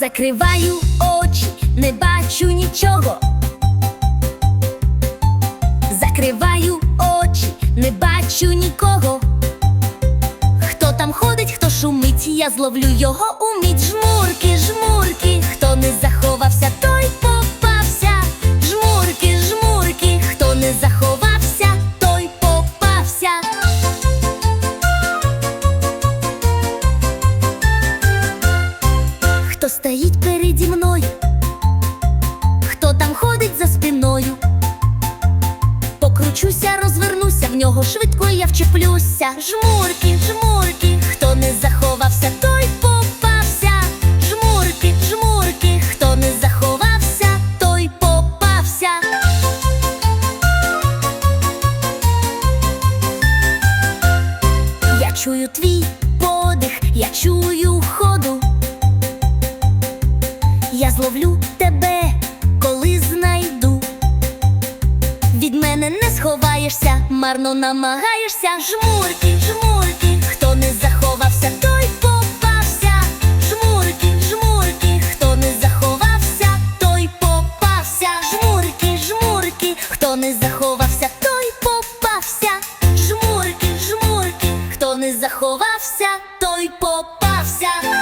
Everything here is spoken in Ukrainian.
Закриваю очі, не бачу нічого. Закриваю очі, не бачу нікого. Хто там ходить, хто шумить, я зловлю його уміть. Жмурки, жмурки, хто не заховався, Хто стоїть переді мною? Хто там ходить за спиною? Покручуся, розвернуся, в нього швидко я вчеплюся. Жмурки, жмурки, хто не заховався, той попався. Жмурки, жмурки, хто не заховався, той попався. Я чую твій подих, я чую ходу. Зловлю тебе, коли знайду. Від мене не сховаєшся, марно намагаєшся. Жмурки, жмурки, хто не заховався, той попався. Жмурки, жмурки, хто не заховався, той попався. Жмурки, жмурки, хто не заховався, той попався. Жмурки, жмурки, хто не заховався, той попався.